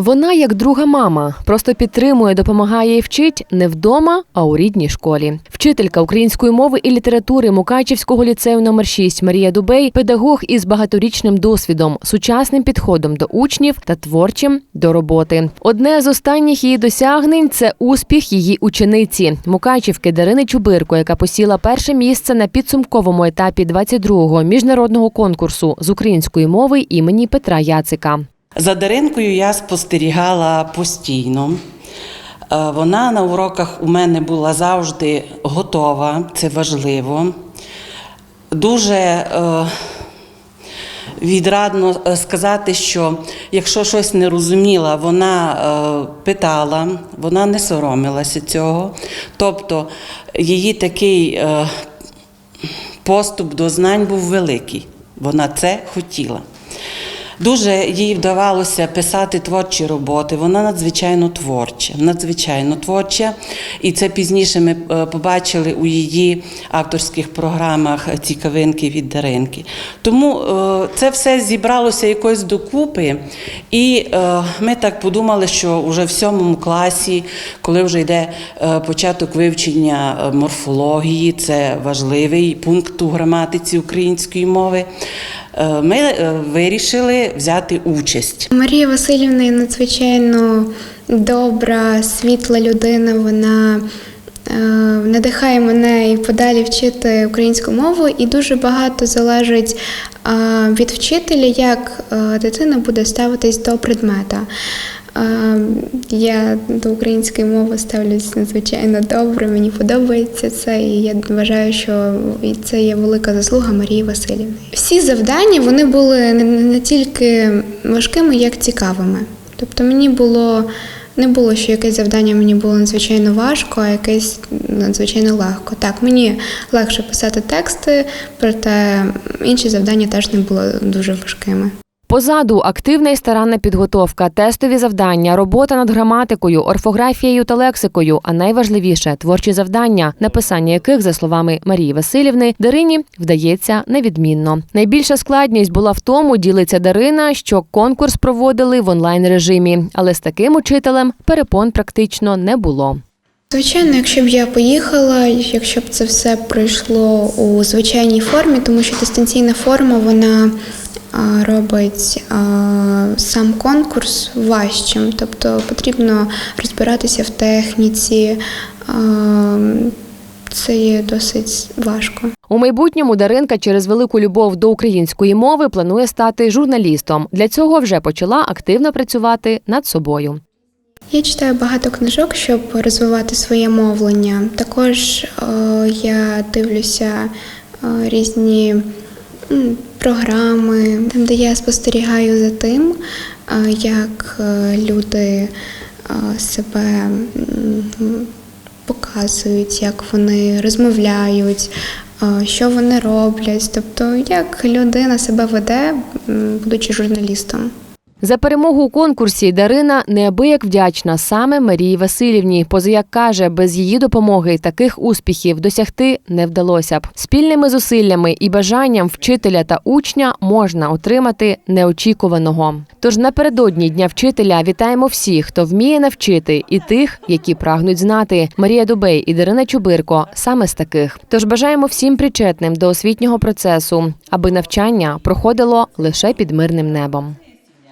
Вона як друга мама, просто підтримує, допомагає і вчить не вдома, а у рідній школі. Вчителька української мови і літератури Мукачівського ліцею номер 6 Марія Дубей, педагог із багаторічним досвідом, сучасним підходом до учнів та творчим до роботи. Одне з останніх її досягнень це успіх її учениці Мукачівки Дарини Чубирко, яка посіла перше місце на підсумковому етапі 22-го міжнародного конкурсу з української мови імені Петра Яцика. За Даринкою я спостерігала постійно. Е, Вона на уроках у мене була завжди готова, це важливо. Дуже е, відрадно е, сказати, що якщо щось не розуміла, вона е, питала, вона не соромилася цього. Тобто її такий е, поступ до знань був великий. Вона це хотіла. Дуже їй вдавалося писати творчі роботи. Вона надзвичайно творча, надзвичайно творча. І це пізніше ми е, побачили у її авторських програмах цікавинки від Даринки. Тому е, це все зібралося якось докупи. І е, ми так подумали, що вже в сьомому класі, коли вже йде початок вивчення морфології, це важливий пункт у граматиці української мови. Е, Ми е, вирішили взяти участь. Марія Васильівна є надзвичайно добра, світла людина. Вона е, надихає мене і подалі вчити українську мову, і дуже багато залежить від вчителя, як дитина буде ставитись до предмета. Я до української мови ставлюсь надзвичайно добре, мені подобається це, і я вважаю, що це є велика заслуга Марії Васильівни. Всі завдання вони були не, не тільки важкими, як цікавими. Тобто мені було не було, що якесь завдання мені було надзвичайно важко, а якесь надзвичайно легко. Так, мені легше писати тексти, проте інші завдання теж не були дуже важкими. Позаду активна і старанна підготовка, тестові завдання, робота над граматикою, орфографією та лексикою, а найважливіше творчі завдання, написання яких, за словами Марії Васильівни, Дарині вдається невідмінно. Найбільша складність була в тому, ділиться Дарина, що конкурс проводили в онлайн режимі, але з таким учителем перепон практично не було. Звичайно, якщо б я поїхала, якщо б це все пройшло у звичайній формі, тому що дистанційна форма вона робить сам конкурс важчим, тобто потрібно розбиратися в техніці. Це є досить важко. У майбутньому Даринка через велику любов до української мови планує стати журналістом. Для цього вже почала активно працювати над собою. Я читаю багато книжок, щоб розвивати своє мовлення. Також е, я дивлюся е, різні програми, там, де я спостерігаю за тим, е, як е, люди е, себе показують, як вони розмовляють, що вони роблять. Тобто, як людина себе веде, будучи журналістом. За перемогу у конкурсі Дарина неабияк вдячна саме Марії Васильівні. Позаяк каже, без її допомоги таких успіхів досягти не вдалося б. Спільними зусиллями і бажанням вчителя та учня можна отримати неочікуваного. Тож напередодні дня вчителя вітаємо всіх, хто вміє навчити, і тих, які прагнуть знати. Марія Дубей і Дарина Чубирко саме з таких. Тож бажаємо всім причетним до освітнього процесу, аби навчання проходило лише під мирним небом.